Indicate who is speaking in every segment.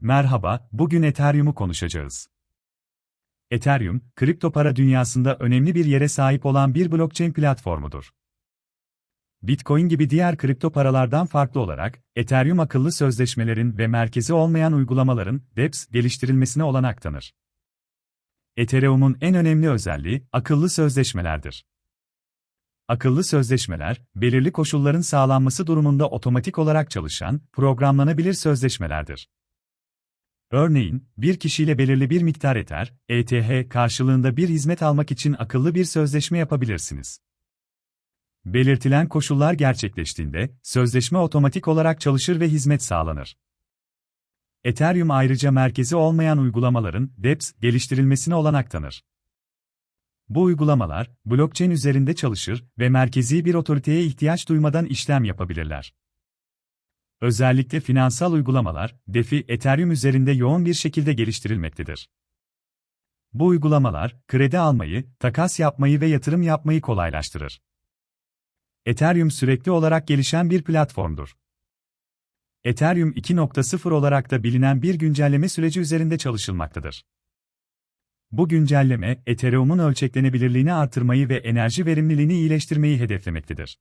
Speaker 1: Merhaba, bugün Ethereum'u konuşacağız. Ethereum, kripto para dünyasında önemli bir yere sahip olan bir blockchain platformudur. Bitcoin gibi diğer kripto paralardan farklı olarak, Ethereum akıllı sözleşmelerin ve merkezi olmayan uygulamaların DEPS geliştirilmesine olanak tanır. Ethereum'un en önemli özelliği akıllı sözleşmelerdir. Akıllı sözleşmeler, belirli koşulların sağlanması durumunda otomatik olarak çalışan, programlanabilir sözleşmelerdir. Örneğin, bir kişiyle belirli bir miktar Ether, ETH karşılığında bir hizmet almak için akıllı bir sözleşme yapabilirsiniz. Belirtilen koşullar gerçekleştiğinde, sözleşme otomatik olarak çalışır ve hizmet sağlanır. Ethereum ayrıca merkezi olmayan uygulamaların DEPS geliştirilmesine olanak tanır. Bu uygulamalar, blockchain üzerinde çalışır ve merkezi bir otoriteye ihtiyaç duymadan işlem yapabilirler. Özellikle finansal uygulamalar, DeFi, Ethereum üzerinde yoğun bir şekilde geliştirilmektedir. Bu uygulamalar, kredi almayı, takas yapmayı ve yatırım yapmayı kolaylaştırır. Ethereum sürekli olarak gelişen bir platformdur. Ethereum 2.0 olarak da bilinen bir güncelleme süreci üzerinde çalışılmaktadır. Bu güncelleme, Ethereum'un ölçeklenebilirliğini artırmayı ve enerji verimliliğini iyileştirmeyi hedeflemektedir.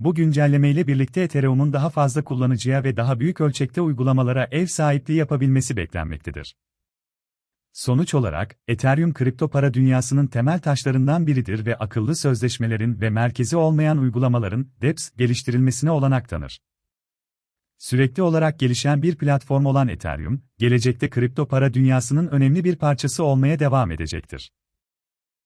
Speaker 1: Bu güncelleme ile birlikte Ethereum'un daha fazla kullanıcıya ve daha büyük ölçekte uygulamalara ev sahipliği yapabilmesi beklenmektedir. Sonuç olarak, Ethereum kripto para dünyasının temel taşlarından biridir ve akıllı sözleşmelerin ve merkezi olmayan uygulamaların DEPS geliştirilmesine olanak tanır. Sürekli olarak gelişen bir platform olan Ethereum, gelecekte kripto para dünyasının önemli bir parçası olmaya devam edecektir.